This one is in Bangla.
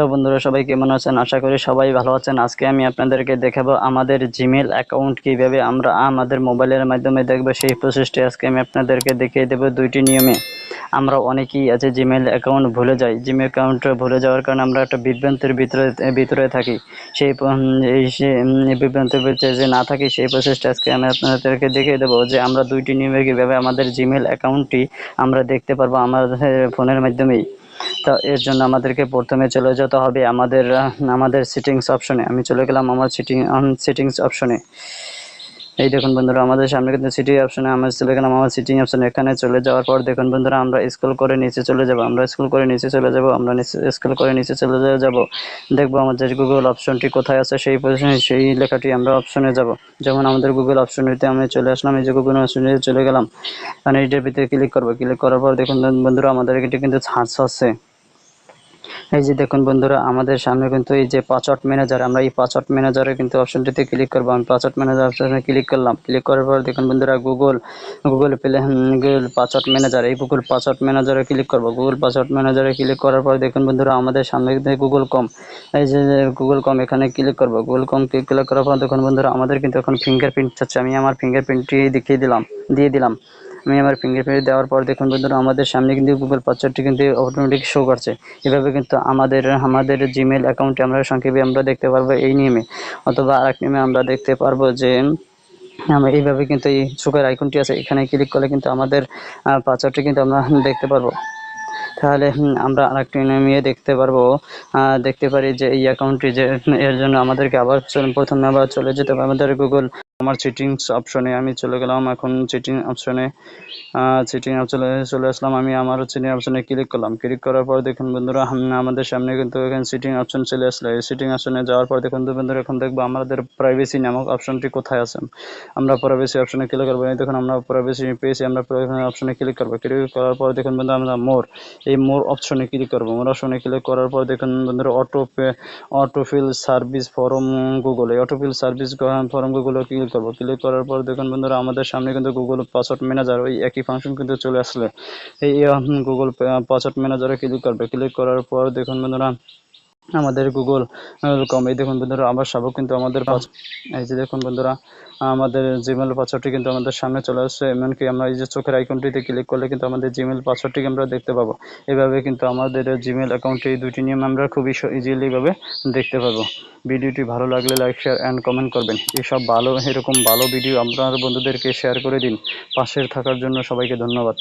হ্যালো বন্ধুরা, সবাই কেমন আছেন? আশা করি সবাই ভালো আছেন। আজকে আমি আপনাদেরকে দেখাবো আমাদের জিমেল অ্যাকাউন্ট কীভাবে আমরা আমাদের মোবাইলের মাধ্যমে দেখব। সেই প্রসেসটি আজকে আমি আপনাদেরকে দেখিয়ে দেবো দুইটি নিয়মে। আমরা অনেকেই আছে জিমেল অ্যাকাউন্ট ভুলে যাই। জিমেল অ্যাকাউন্ট ভুলে যাওয়ার কারণে আমরা একটা বিভ্রান্তির ভিতরে ভিতরে থাকি। সেই বিভ্রান্তির ভিতরে যে না থাকি, সেই প্রসেসটা আজকে আমি আপনাদেরকে দেখিয়ে দেবো যে আমরা দুইটি নিয়মে কীভাবে আমাদের জিমেল অ্যাকাউন্টটি আমরা দেখতে পারব আমাদের ফোনের মাধ্যমেই। তো এর জন্য আমাদেরকে প্রথমে চলে যেতে হবে আমাদের আমাদের সেটিংস অপশনে আমি চলে গেলাম আমার সিটিং সেটিংস অপশনে এই দেখুন বন্ধুরা, আমাদের সামনে কিন্তু সিটি অপশনে আমরা চলে গেলাম আমার সিটিং অপশনে এখানে চলে যাওয়ার পর দেখুন বন্ধুরা, আমরা স্ক্রল করে নিচে চলে যাব। আমরা স্কুল করে নিচে চলে যাব, আমরা নিচে স্ক্রল করে নিচে চলে যাব। দেখব আমাদের গুগল অপশনটি কোথায় আছে, সেই পজিশনে সেই লেখাটি আমরা অপশনে যাব। যেমন আমাদের গুগল অপশনটিতে আমি চলে আসলাম, এই যে গুগল অপশনে চলে গেলাম। মানে এইটার ভিতরে ক্লিক করব। ক্লিক করার পর দেখুন বন্ধুরা, আমাদের এটি কিন্তু সার্চ আছে। এই যে দেখুন বন্ধুরা, আমাদের সামনে কিন্তু এই যে পাসওয়ার্ড ম্যানেজার আমরা এই পাসওয়ার্ড ম্যানেজারে কিন্তু অপশনটিতে ক্লিক করব। আমি পাসওয়ার্ড ম্যানেজার অপশনে ক্লিক করলাম। ক্লিক করার পর দেখুন বন্ধুরা Google Google play Google password manager এই গুগল পাসওয়ার্ড ম্যানেজারে ক্লিক করব। গুগল পাসওয়ার্ড ম্যানেজারে ক্লিক করার পর দেখুন বন্ধুরা, আমাদের সামনে কিন্তু গুগল কম এই যে গুগল কম এখানে ক্লিক করব। গুগল কম ক্লিক করার পর দেখুন বন্ধুরা, আমাদের কিন্তু এখন ফিঙ্গারপ্রিন্ট চাচ্ছে আমি আমার ফিঙ্গারপ্রিন্টটি দেখিয়ে দিলাম, দিয়ে দিলাম। আমি আমার ফিঙ্গারপ্রিন্ট দেওয়ার পর দেখুন বন্ধুরা, আমাদের সামনে কিন্তু গুগল পাসওয়ার্ডটি কিন্তু অটোমেটিক শো করছে। এভাবে কিন্তু আমাদের আমাদের জিমেল অ্যাকাউন্টে আমরা সংক্ষেপে আমরা দেখতে পারব এই নিয়মে। অথবা আরেক নিয়মে আমরা দেখতে পারব যে আমরা এইভাবে কিন্তু এই চোখের আইকনটি আছে, এখানে ক্লিক করলে কিন্তু আমাদের পাসওয়ার্ডটি কিন্তু আমরা দেখতে পারব। তাহলে আমরা আরেকটি নিয়ে দেখতে পারব দেখতে পারি যে এই অ্যাকাউন্টটি যে, এর জন্য আমাদেরকে আবার প্রথমে আবার চলে যেতে হবে আমাদের গুগল আমার সেটিংস অপশনে আমি চলে গেলাম, এখন সেটিং অপশনে সেটিং অপশনে চলে আসলাম। আমি আমার সেটিং অপশনে ক্লিক করলাম। ক্লিক করার পর দেখুন বন্ধুরা আমাদের সামনে কিন্তু এখানে সেটিং অপশন চলে আসলো। এই সেটিং অপশনে যাওয়ার পর দেখুন বন্ধুরা, এখন দেখব আমাদের প্রাইভেসি নামক অপশনটি কোথায় আছে। আমরা প্রাইভেসি অপশনে ক্লিক করব। এই দেখুন, আমরা প্রাইভেসি পেয়েছি, আমরা অপশনে ক্লিক করব। ক্লিক করার পর দেখুন বন্ধু আমরা মোর এই মোর অপশনে ক্লিক করব। মোর অপশনে ক্লিক করার পর দেখুন বন্ধুরা auto autofill service form Google এই অটোফিল সার্ভিস ফরম গুগলে ক্লিক করব ক্লিক করার পর দেখুন বন্ধুরা, আমাদের সামনে কিন্তু গুগল পাসওয়ার্ড ম্যানেজার ওই একই ফাংশন কিন্তু চলে আসলে। এই গুগল পাসওয়ার্ড ম্যানেজারে ক্লিক করবে। ক্লিক করার পর দেখুন বন্ধুরা আমাদের গুগল কম এই দেখুন বন্ধুরা আমার সবও কিন্তু আমাদের এই যে দেখুন বন্ধুরা, আমাদের জিমেল পাসওয়ার্ডটি কিন্তু আমাদের সামনে চলে আসছে, এমনকি আমরা এই যে চোখের আইকনটিতে ক্লিক করলে কিন্তু আমাদের জিমেল পাসওয়ার্ডটিকে আমরা দেখতে পাবো। এভাবে কিন্তু আমাদের জিমেল অ্যাকাউন্টে এই দুটি নিয়ম আমরা খুবই ইজিলিভাবে দেখতে পাবো। ভিডিওটি ভালো লাগলে লাইক শেয়ার অ্যান্ড কমেন্ট করবেন। এসব ভালো, এরকম ভালো ভিডিও আপনার বন্ধুদেরকে শেয়ার করে দিন। পাশের থাকার জন্য সবাইকে ধন্যবাদ।